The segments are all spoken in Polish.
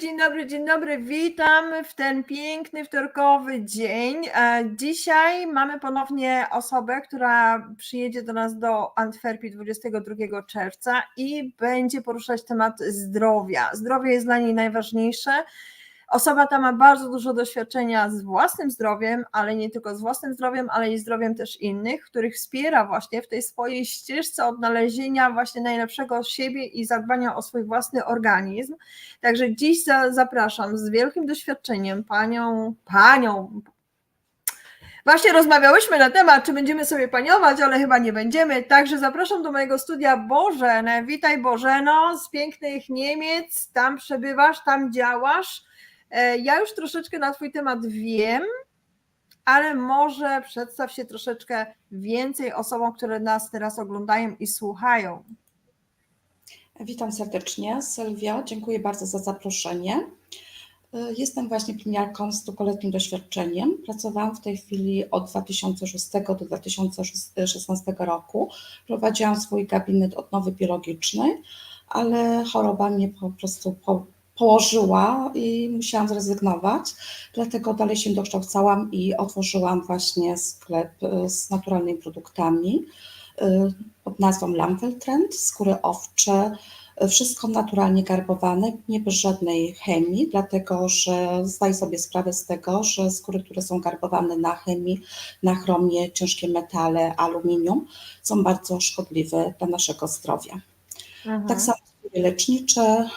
Dzień dobry, dzień dobry. Witam w ten piękny wtorkowy dzień. E, Dzisiaj mamy ponownie osobę, która przyjedzie do nas do Antwerpii 22 czerwca i będzie poruszać temat zdrowia. Zdrowie jest dla niej najważniejsze. Osoba ta ma bardzo dużo doświadczenia z własnym zdrowiem, ale nie tylko z własnym zdrowiem, ale i zdrowiem też innych, których wspiera właśnie w tej swojej ścieżce odnalezienia właśnie najlepszego siebie i zadbania o swój własny organizm. Także dziś za, zapraszam z wielkim doświadczeniem panią, panią. Właśnie rozmawiałyśmy na temat, czy będziemy sobie paniować, ale chyba nie będziemy. Także zapraszam do mojego studia Bożenę. Witaj Bożeno z pięknych Niemiec. Tam przebywasz, tam działasz. E, Ja już troszeczkę na Twój temat wiem, ale może przedstaw się troszeczkę więcej osobom, które nas teraz oglądają i słuchają. Witam serdecznie, Sylwia. Dziękuję bardzo za zaproszenie. Y, Jestem właśnie pielęgniarką z długoletnim doświadczeniem. Pracowałam w tej chwili od 2006 do 2016 roku. Prowadziłam swój gabinet odnowy biologicznej, ale choroba mnie po prostu położyła i musiałam zrezygnować. Dlatego dalej się dokształcałam i otworzyłam właśnie sklep y, z naturalnymi produktami y, pod nazwą Lamfeltrend, skóry owcze, wszystko naturalnie garbowane, nie bez żadnej chemii, dlatego że zdaję sobie sprawę z tego, że skóry, które są garbowane na chemii, na chromie, ciężkie metale, aluminium, są bardzo szkodliwe dla naszego zdrowia. Mhm. Tak samo skóry lecznicze,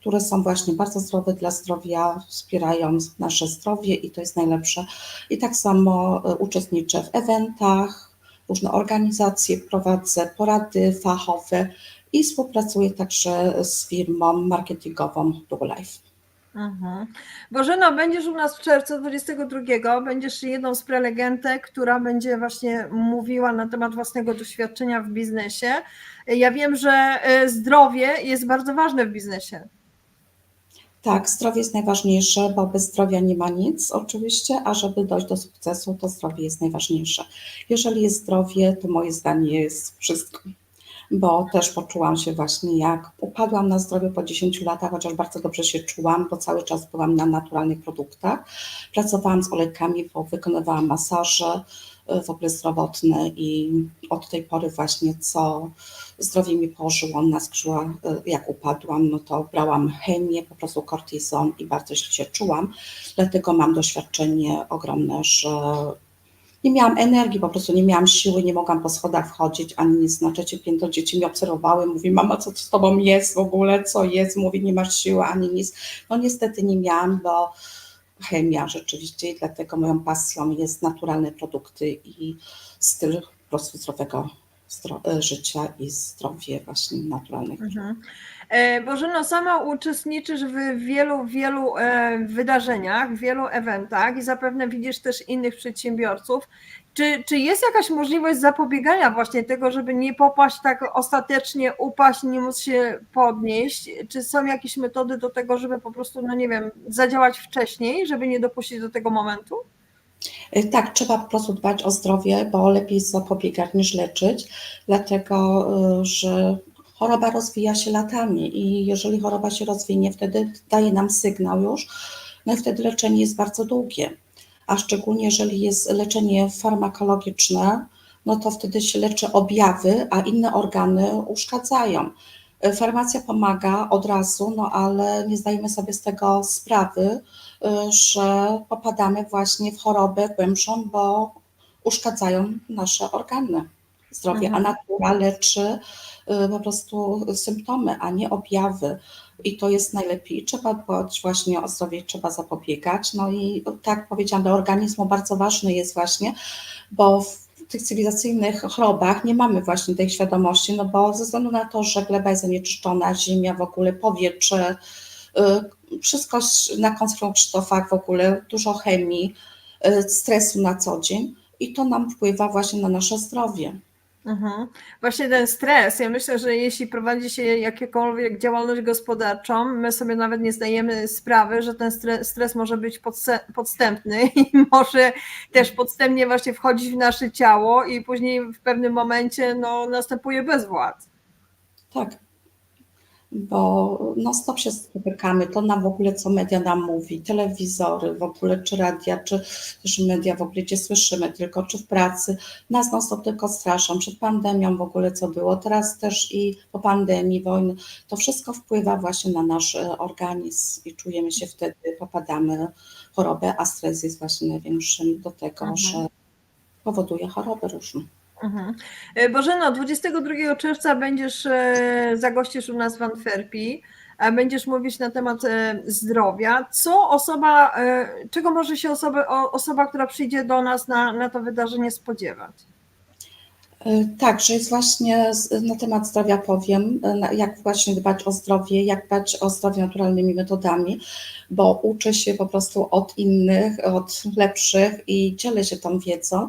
które są właśnie bardzo zdrowe dla zdrowia, wspierają nasze zdrowie i to jest najlepsze. I tak samo y, uczestniczę w eventach, różne organizacje, prowadzę porady fachowe i współpracuję także z firmą marketingową DuoLife. Mhm. Bożeno, będziesz u nas w czerwcu 22. Będziesz jedną z prelegentek, która będzie właśnie mówiła na temat własnego doświadczenia w biznesie. Ja wiem, że e, zdrowie jest bardzo ważne w biznesie. Tak, zdrowie jest najważniejsze, bo bez zdrowia nie ma nic oczywiście, a żeby dojść do sukcesu, to zdrowie jest najważniejsze. Jeżeli jest zdrowie, to moje zdanie jest wszystko. Bo też poczułam się właśnie jak upadłam na zdrowie po 10 latach, chociaż bardzo dobrze się czułam, bo cały czas byłam na naturalnych produktach. Pracowałam z olejkami, bo wykonywałam masaże y, w ogóle zdrowotne i od tej pory właśnie co zdrowie mi położyło na skrzydła, y, jak upadłam, no to brałam chemię, po prostu kortizon i bardzo się czułam. Dlatego mam doświadczenie ogromne, że nie miałam energii, po prostu nie miałam siły, nie mogłam po schodach wchodzić, ani nic. Znaczy, piętro dzieci mnie obserwowały, mówi, mama, co z tobą jest w ogóle, co jest? Mówi, nie masz siły, ani nic. No niestety nie miałam, bo chemia rzeczywiście i dlatego moją pasją jest naturalne produkty i styl po prostu zdrowego zdro- życia i zdrowie właśnie naturalnych. Mhm. E, Bożeno, sama uczestniczysz w wielu, wielu e, wydarzeniach, wielu eventach i zapewne widzisz też innych przedsiębiorców. Czy, czy jest jakaś możliwość zapobiegania właśnie tego, żeby nie popaść tak ostatecznie, upaść, nie móc się podnieść? Czy są jakieś metody do tego, żeby po prostu, no nie wiem, zadziałać wcześniej, żeby nie dopuścić do tego momentu? Y, Tak, trzeba po prostu dbać o zdrowie, bo lepiej zapobiegać niż leczyć, dlatego y, że choroba rozwija się latami i jeżeli choroba się rozwinie, wtedy daje nam sygnał już, no i wtedy leczenie jest bardzo długie. A szczególnie jeżeli jest leczenie farmakologiczne, no to wtedy się leczy objawy, a inne organy uszkadzają. Farmacja pomaga od razu, no ale nie zdajemy sobie z tego sprawy, y, że popadamy właśnie w chorobę głębszą, bo uszkadzają nasze organy zdrowia, Mhm. a natura leczy y, po prostu symptomy, a nie objawy. I to jest najlepiej. Trzeba dbać właśnie o zdrowie, trzeba zapobiegać. No i tak powiedziałam, dla organizmu bardzo ważne jest właśnie, bo w tych cywilizacyjnych chorobach nie mamy właśnie tej świadomości, no bo ze względu na to, że gleba jest zanieczyszczona, ziemia w ogóle, powietrze, y, wszystko na Krzysztofach w ogóle, dużo chemii, y, stresu na co dzień i to nam wpływa właśnie na nasze zdrowie. Mhm. Właśnie ten stres, ja myślę, że jeśli prowadzi się jakąkolwiek działalność gospodarczą, my sobie nawet nie zdajemy sprawy, że ten stres, stres może być podstępny i może też podstępnie właśnie wchodzić w nasze ciało i później w pewnym momencie no, następuje bezwład. Tak. Bo non stop się spotykamy, to nam w ogóle co media nam mówi, telewizory w ogóle, czy radia, czy też media w ogóle, gdzie słyszymy tylko, czy w pracy, nas non stop tylko straszą, przed pandemią w ogóle co było, teraz też i po pandemii, wojny, to wszystko wpływa właśnie na nasz e, organizm i czujemy się wtedy, popadamy w chorobę, a stres jest właśnie największym do tego, Mhm. że powoduje choroby różne. Mhm. E, Bożeno, 22 czerwca będziesz, e, zagościsz u nas w Antwerpii, a będziesz mówić na temat e, zdrowia. Co osoba, czego może się osoba, osoba która przyjdzie do nas na, na to wydarzenie spodziewać? Tak, że jest właśnie na temat zdrowia powiem, jak właśnie dbać o zdrowie, jak dbać o zdrowie naturalnymi metodami, bo uczę się po prostu od innych, od lepszych i dzielę się tą wiedzą,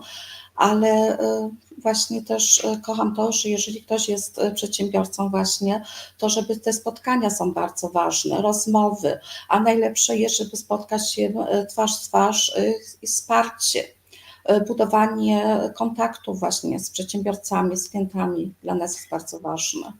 ale e, właśnie też e, kocham to, że jeżeli ktoś jest e, przedsiębiorcą właśnie, to żeby te spotkania są bardzo ważne, rozmowy, a najlepsze jest, żeby spotkać się twarz w twarz i wsparcie budowanie kontaktów właśnie z przedsiębiorcami, z klientami dla nas jest bardzo ważne.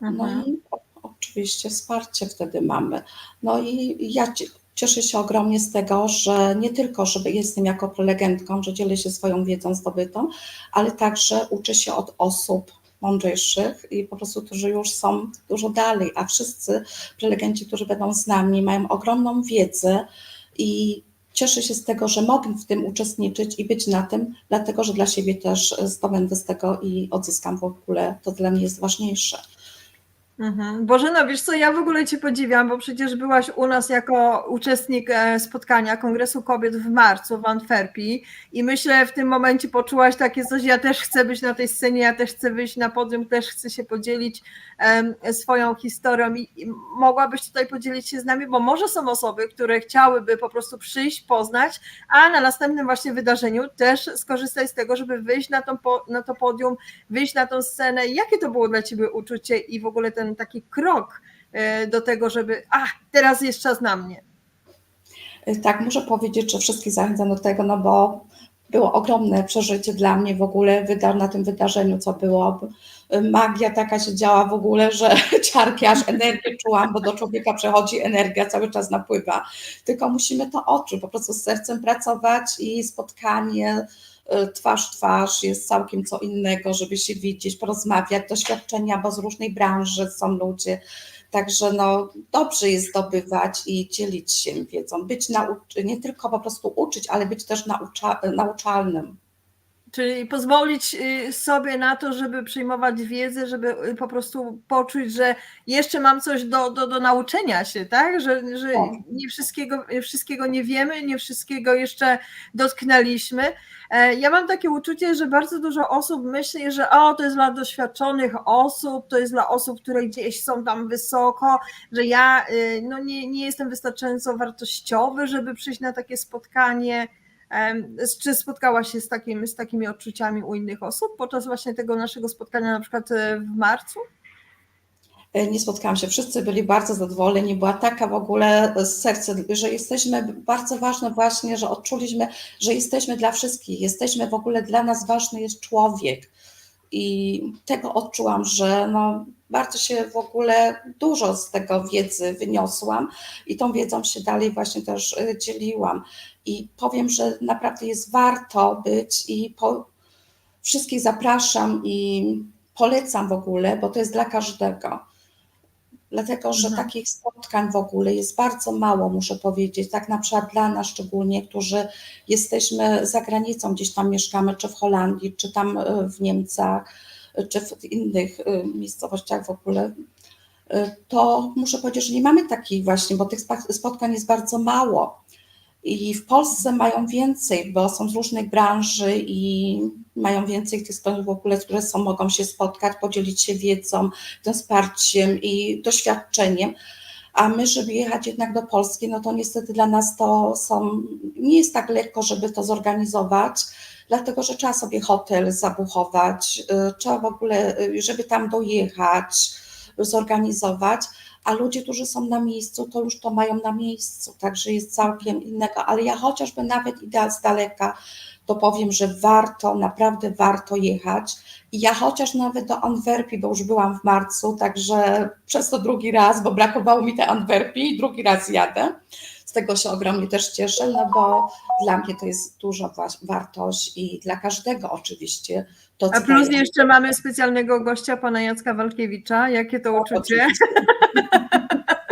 No Mhm. i oczywiście wsparcie wtedy mamy. No i ja cieszę się ogromnie z tego, że nie tylko, że jestem jako prelegentką, że dzielę się swoją wiedzą zdobytą, ale także uczę się od osób mądrzejszych i po prostu, którzy już są dużo dalej, a wszyscy prelegenci, którzy będą z nami, mają ogromną wiedzę i cieszę się z tego, że mogę w tym uczestniczyć i być na tym, dlatego że dla siebie też zdobędę z tego i odzyskam w ogóle, to dla mnie jest ważniejsze. Mhm. Bożena, wiesz co, ja w ogóle Cię podziwiam, bo przecież byłaś u nas jako uczestnik e, spotkania Kongresu Kobiet w marcu w Antwerpii i myślę w tym momencie poczułaś takie coś, ja też chcę być na tej scenie, ja też chcę wyjść na podium, też chcę się podzielić swoją historią i, mogłabyś tutaj podzielić się z nami, bo może są osoby, które chciałyby po prostu przyjść, poznać, a na następnym właśnie wydarzeniu też skorzystać z tego, żeby wyjść na to podium, wyjść na tą scenę. Jakie to było dla Ciebie uczucie i w ogóle ten taki krok e, do tego, żeby a, teraz jest czas na mnie. Tak, muszę powiedzieć, że wszystkich zachęcam do tego, no bo było ogromne przeżycie dla mnie w ogóle na tym wydarzeniu, co było. Magia taka się działa w ogóle, że ciarki aż energię czułam, bo do człowieka przechodzi energia, cały czas napływa. Tylko musimy to odczuć, po prostu z sercem pracować i spotkanie twarz w twarz jest całkiem co innego, żeby się widzieć, porozmawiać, doświadczenia, bo z różnej branży są ludzie. Także no, dobrze jest zdobywać i dzielić się wiedzą, być nauczy, nie tylko po prostu uczyć, ale być też naucza, nauczalnym. Czyli pozwolić y, sobie na to, żeby przyjmować wiedzę, żeby y, po prostu poczuć, że jeszcze mam coś do, do, do nauczenia się, tak? Że, że Tak. nie wszystkiego, wszystkiego nie wiemy, nie wszystkiego jeszcze dotknęliśmy. E, Ja mam takie uczucie, że bardzo dużo osób myśli, że o, to jest dla doświadczonych osób, to jest dla osób, które gdzieś są tam wysoko, że ja y, no, nie, nie jestem wystarczająco wartościowy, żeby przyjść na takie spotkanie. Czy spotkałaś się z, takim, z takimi odczuciami u innych osób podczas właśnie tego naszego spotkania, na przykład e, w marcu? E, Nie spotkałam się, wszyscy byli bardzo zadowoleni, była taka w ogóle z serca, że jesteśmy, bardzo ważne właśnie, że odczuliśmy, że jesteśmy dla wszystkich, jesteśmy w ogóle, dla nas ważny jest człowiek. I tego odczułam, że no, bardzo się w ogóle dużo z tego wiedzy wyniosłam i tą wiedzą się dalej właśnie też e, dzieliłam i powiem, że naprawdę jest warto być i po, wszystkich zapraszam i polecam w ogóle, bo to jest dla każdego. Dlatego, że Mhm. takich spotkań w ogóle jest bardzo mało, muszę powiedzieć. Tak na przykład dla nas szczególnie, którzy jesteśmy za granicą, gdzieś tam mieszkamy, czy w Holandii, czy tam e, w Niemcach, e, czy w innych e, miejscowościach w ogóle, to muszę powiedzieć, że nie mamy takich właśnie, bo tych spotkań jest bardzo mało. I w Polsce mają więcej, bo są z różnych branży i mają więcej tych stron w ogóle, które są, mogą się spotkać, podzielić się wiedzą, tym wsparciem i doświadczeniem. A my, żeby jechać jednak do Polski, no to niestety dla nas to są, nie jest tak lekko, żeby to zorganizować, dlatego że trzeba sobie hotel zabuchować, y, trzeba w ogóle, y, żeby tam dojechać, zorganizować, a ludzie, którzy są na miejscu, to już to mają na miejscu, także jest całkiem innego, ale ja chociażby nawet idę z daleka, to powiem, że warto, naprawdę warto jechać. I ja chociaż nawet do Antwerpii, bo już byłam w marcu, także przez to drugi raz, bo brakowało mi tej Antwerpii drugi raz jadę. Tego się ogromnie też cieszę, no bo dla mnie to jest duża wa- wartość i dla każdego oczywiście. To, A plus daje- jeszcze mamy specjalnego gościa, pana Jacka Walkiewicza. Jakie to uczucie?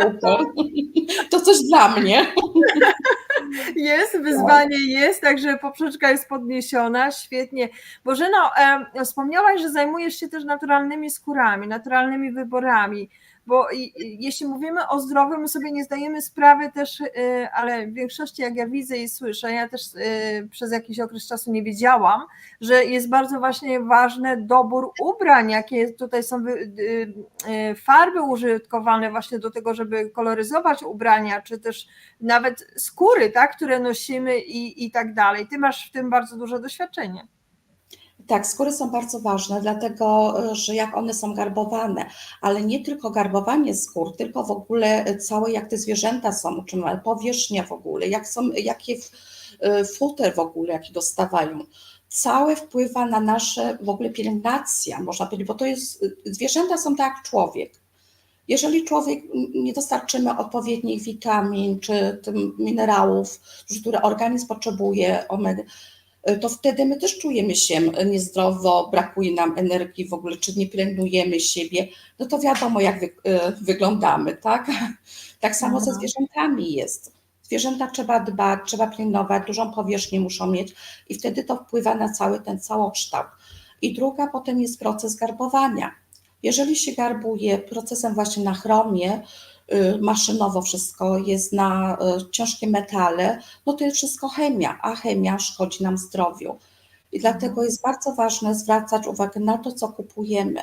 Super. To coś dla mnie. Jest, wyzwanie jest, także poprzeczka jest podniesiona, świetnie. Bożeno, e, wspomniałaś, że zajmujesz się też naturalnymi skórami, naturalnymi wyborami, bo jeśli mówimy o zdrowiu, my sobie nie zdajemy sprawy też, e, ale w większości jak ja widzę i słyszę, ja też e, przez jakiś okres czasu nie wiedziałam, że jest bardzo właśnie ważny dobór ubrań, jakie tutaj są e, farby użytkowane właśnie do tego, żeby koloryzować ubrania, czy też nawet skóry, tak, które nosimy i, i tak dalej. Ty masz w tym bardzo duże doświadczenie. Tak, skóry są bardzo ważne, dlatego że jak one są garbowane, ale nie tylko garbowanie skór, tylko w ogóle całe jak te zwierzęta są utrzymane, powierzchnia w ogóle, jak są, jakie futer w ogóle, jaki dostawają. Całe wpływa na nasze w ogóle pielęgnacja, można powiedzieć, bo to jest, zwierzęta są tak jak człowiek. Jeżeli człowiek nie dostarczymy odpowiednich witamin czy minerałów, które organizm potrzebuje, omega, to wtedy my też czujemy się niezdrowo, brakuje nam energii w ogóle, czy nie pielęgnujemy siebie, no to wiadomo, jak wy, wyglądamy, tak? Tak samo ze zwierzętami jest. Zwierzęta trzeba dbać, trzeba pielęgnować, dużą powierzchnię muszą mieć i wtedy to wpływa na cały ten całokształt. I druga potem jest proces garbowania. Jeżeli się garbuje procesem właśnie na chromie, maszynowo wszystko jest na ciężkie metale, no to jest wszystko chemia, a chemia szkodzi nam zdrowiu. I dlatego jest bardzo ważne zwracać uwagę na to, co kupujemy,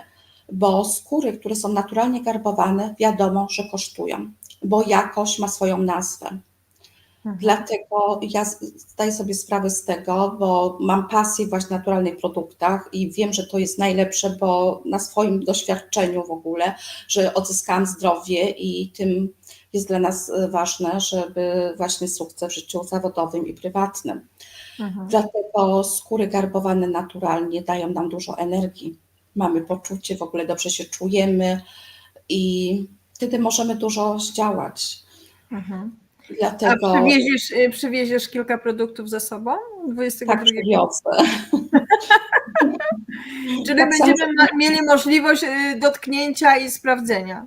bo skóry, które są naturalnie garbowane, wiadomo, że kosztują, bo jakość ma swoją nazwę. Mhm. Dlatego ja zdaję sobie sprawę z tego, bo mam pasję właśnie w naturalnych produktach i wiem, że to jest najlepsze, bo na swoim doświadczeniu w ogóle, że odzyskałam zdrowie i tym jest dla nas ważne, żeby właśnie sukces w życiu zawodowym i prywatnym. Mhm. Dlatego skóry garbowane naturalnie dają nam dużo energii. Mamy poczucie, w ogóle dobrze się czujemy i wtedy możemy dużo zdziałać. Mhm. Dlatego... A przywieziesz, przywieziesz kilka produktów ze sobą? 22? Tak, przywiozę. Czyli tak będziemy sam... mieli możliwość dotknięcia i sprawdzenia.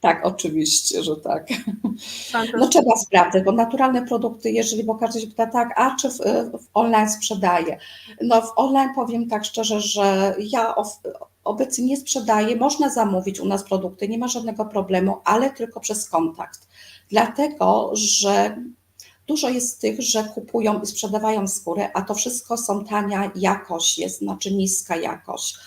Tak, oczywiście, że tak. No trzeba sprawdzać, bo naturalne produkty, jeżeli, bo każdy się pyta, tak, a czy w, w online sprzedaje? No w online powiem tak szczerze, że ja obecnie nie sprzedaję, można zamówić u nas produkty, nie ma żadnego problemu, ale tylko przez kontakt. Dlatego, że dużo jest tych, że kupują i sprzedawają skóry, a to wszystko są tania jakość, jest znaczy niska jakość.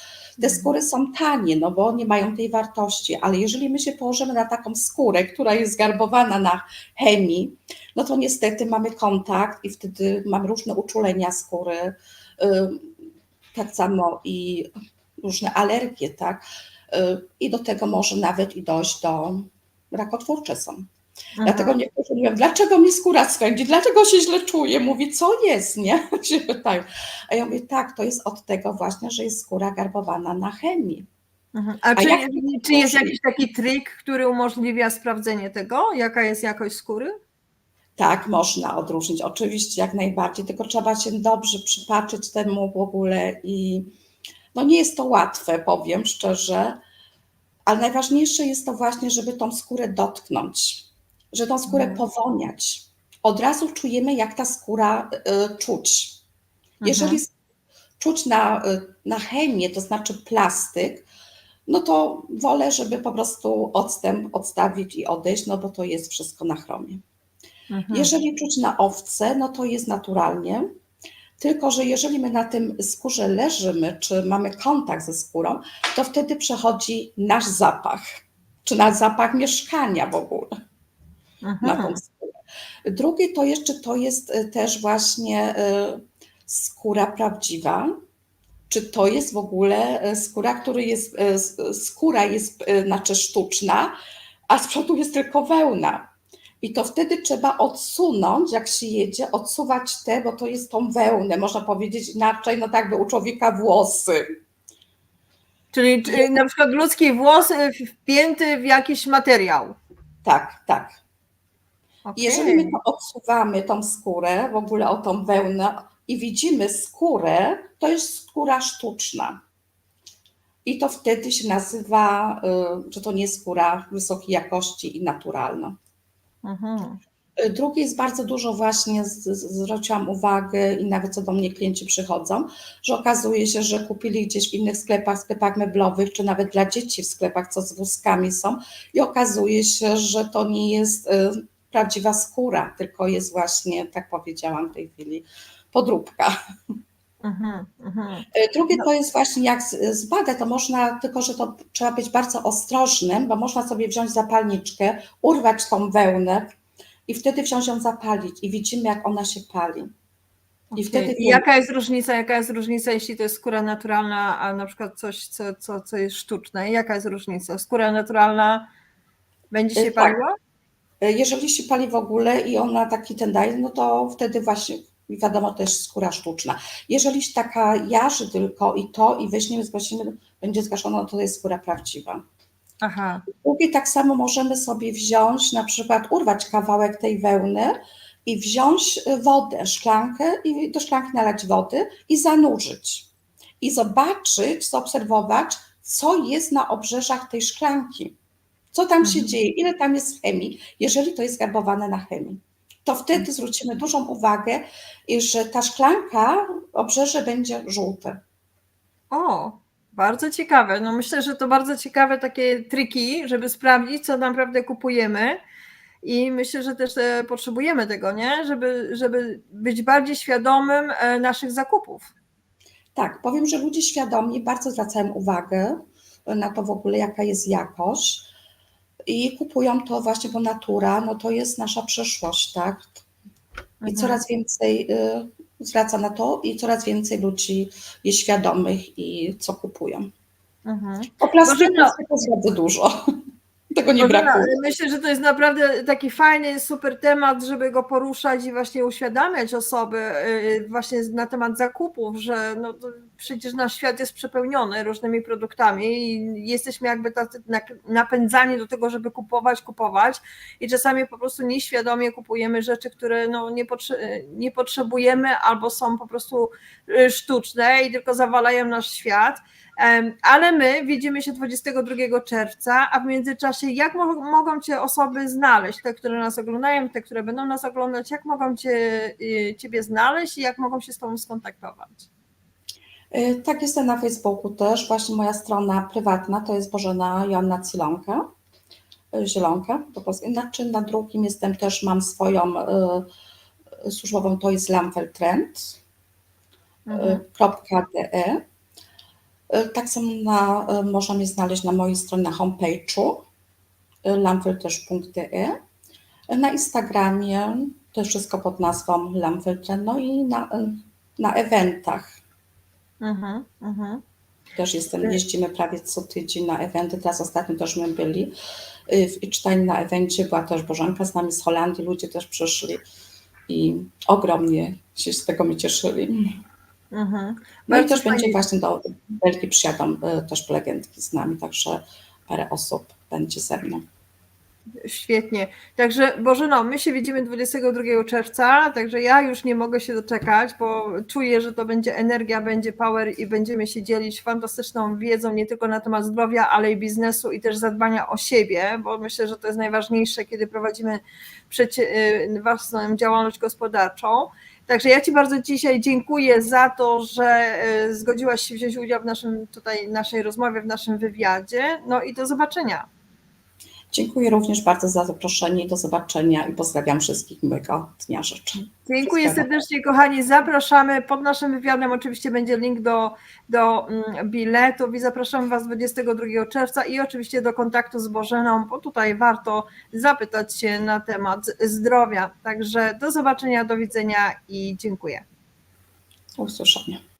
Te skóry są tanie, no bo nie mają tej wartości, ale jeżeli my się położymy na taką skórę, która jest zgarbowana na chemii, no to niestety mamy kontakt i wtedy mamy różne uczulenia skóry, tak samo i różne alergie, tak? I do tego może nawet i dojść do rakotwórcze są. Aha. Dlatego niektórzy mówią, dlaczego mi skóra swędzi, dlaczego się źle czuję? Mówi, co jest, nie? się pytają. A ja mówię, tak, to jest od tego właśnie, że jest skóra garbowana na chemii. Aha. A, A czy, czy jest jakiś taki trik, który umożliwia sprawdzenie tego, jaka jest jakość skóry? Tak, można odróżnić, oczywiście, jak najbardziej, tylko trzeba się dobrze przypatrzeć temu w ogóle i no nie jest to łatwe, powiem szczerze, ale najważniejsze jest to właśnie, żeby tą skórę dotknąć że tą skórę Mhm. powoniać. Od razu czujemy, jak ta skóra y, czuć. Jeżeli Mhm. czuć na, y, na chemię, to znaczy plastyk, no to wolę, żeby po prostu odstęp odstawić i odejść, no bo to jest wszystko na chromie. Mhm. Jeżeli czuć na owce, no to jest naturalnie. Tylko, że jeżeli my na tym skórze leżymy, czy mamy kontakt ze skórą, to wtedy przechodzi nasz zapach, czy na zapach mieszkania w ogóle na Aha. tą skórę. Drugie to jeszcze to jest y, też właśnie y, skóra prawdziwa. Czy to jest w ogóle y, skóra, który jest, skóra jest znaczy sztuczna, a z przodu jest tylko wełna. I to wtedy trzeba odsunąć, jak się jedzie, odsuwać te, bo to jest tą wełnę, można powiedzieć inaczej, no tak by u człowieka włosy. Czyli czy, na przykład ludzki włos wpięty w jakiś materiał. Tak, tak. Okej. Jeżeli my to odsuwamy, tą skórę, w ogóle o tą wełnę i widzimy skórę, to jest skóra sztuczna. I to wtedy się nazywa, y, że to nie skóra wysokiej jakości i naturalna. Mhm. Y, Drugie jest bardzo dużo właśnie, zwróciłam uwagę i nawet co do mnie klienci przychodzą, że okazuje się, że kupili gdzieś w innych sklepach, sklepach meblowych, czy nawet dla dzieci w sklepach, co z wózkami są i okazuje się, że to nie jest y, prawdziwa skóra, tylko jest właśnie, tak powiedziałam w tej chwili, podróbka. Mhm. Mhm. Y, Drugie to jest właśnie jak z- zbada, to można, tylko że to trzeba być bardzo ostrożnym, bo można sobie wziąć zapalniczkę, urwać tą wełnę i wtedy wziąć ją zapalić i widzimy jak ona się pali. I Okej. wtedy I jaka jest różnica, jaka jest różnica, jeśli to jest skóra naturalna, a na przykład coś, co, co, co jest sztuczne? Jaka jest różnica? Skóra naturalna będzie się Y, tak. paliła? Y, Jeżeli się pali w ogóle i ona taki ten daje, no to wtedy właśnie wiadomo to jest skóra sztuczna. Jeżeli się taka jarzy tylko i to i weźmiemy, zgasimy, będzie zgaszona, to jest skóra prawdziwa. Aha. Drugie tak samo możemy sobie wziąć, na przykład urwać kawałek tej wełny i wziąć y, wodę, szklankę i do szklanki nalać wody i zanurzyć. I zobaczyć, zaobserwować, co jest na obrzeżach tej szklanki. Co tam się Mhm. dzieje, ile tam jest chemii, jeżeli to jest garbowane na chemii. To wtedy zwrócimy dużą uwagę, że ta szklanka, obrzeże będzie żółte. O, bardzo ciekawe. No myślę, że to bardzo ciekawe takie triki, żeby sprawdzić, co naprawdę kupujemy. I myślę, że też e, potrzebujemy tego, nie? Żeby, żeby być bardziej świadomym e, naszych zakupów. Tak, powiem, że ludzie świadomi bardzo zwracają uwagę na to w ogóle, jaka jest jakość i kupują to właśnie, bo natura, no to jest nasza przyszłość, tak? I Mhm. coraz więcej y, zwraca na to i coraz więcej ludzi jest świadomych i co kupują. Mhm. O plastiku Bożena- jest bardzo dużo. Tego nie Bożena, brakuje. Myślę, że to jest naprawdę taki fajny, super temat, żeby go poruszać i właśnie uświadamiać osoby y, właśnie na temat zakupów, że no przecież nasz świat jest przepełniony różnymi produktami i jesteśmy jakby tacy napędzani do tego, żeby kupować, kupować i czasami po prostu nieświadomie kupujemy rzeczy, które no nie, potrze- nie potrzebujemy albo są po prostu y, sztuczne i tylko zawalają nasz świat. Ale my widzimy się 22 czerwca, a w międzyczasie jak mo- mogą Cię osoby znaleźć, te, które nas oglądają, te, które będą nas oglądać, jak mogą cię, y, Ciebie znaleźć i jak mogą się z Tobą skontaktować? Y, Tak, jestem na Facebooku też. Właśnie moja strona prywatna to jest Bożena Joanna Cilonka. y, Zielonka po polsku. Znaczy na drugim jestem też, mam swoją y, służbową, to jest Lamfeltrend. Mhm. Y, Tak samo na, y, można mnie znaleźć na mojej stronie na homepage'u lamfeltteż.de. Y, Na Instagramie też wszystko pod nazwą Lamfeltrend. No i na, na eventach Mhm. Mhm. też jestem, Tak. jeździmy prawie co tydzień na eventy. Teraz ostatnio też my byli. Y, W Icztań na evencie była też Bożenka z nami z Holandii. Ludzie też przyszli i ogromnie się z tego my cieszyli. Mhm. No i też będzie właśnie do Belgii przyjadą y, też prelegentki z nami, także parę osób będzie ze mną. Świetnie. Także Bożeno, my się widzimy 22 czerwca, także ja już nie mogę się doczekać, bo czuję, że to będzie energia, będzie power i będziemy się dzielić fantastyczną wiedzą nie tylko na temat zdrowia, ale i biznesu i też zadbania o siebie, bo myślę, że to jest najważniejsze, kiedy prowadzimy y, własną działalność gospodarczą. Także ja Ci bardzo dzisiaj dziękuję za to, że y, zgodziłaś się wziąć udział w naszym tutaj naszej rozmowie, w naszym wywiadzie. No i do zobaczenia. Dziękuję również bardzo za zaproszenie i do zobaczenia i pozdrawiam wszystkich miłego dnia życzę. Dziękuję Wszystkiego. serdecznie, kochani. Zapraszamy. Pod naszym wywiadem oczywiście będzie link do, do mm, biletów i zapraszamy Was 22 czerwca i oczywiście do kontaktu z Bożeną, bo tutaj warto zapytać się na temat zdrowia. Także do zobaczenia, do widzenia i dziękuję. Do usłyszenia.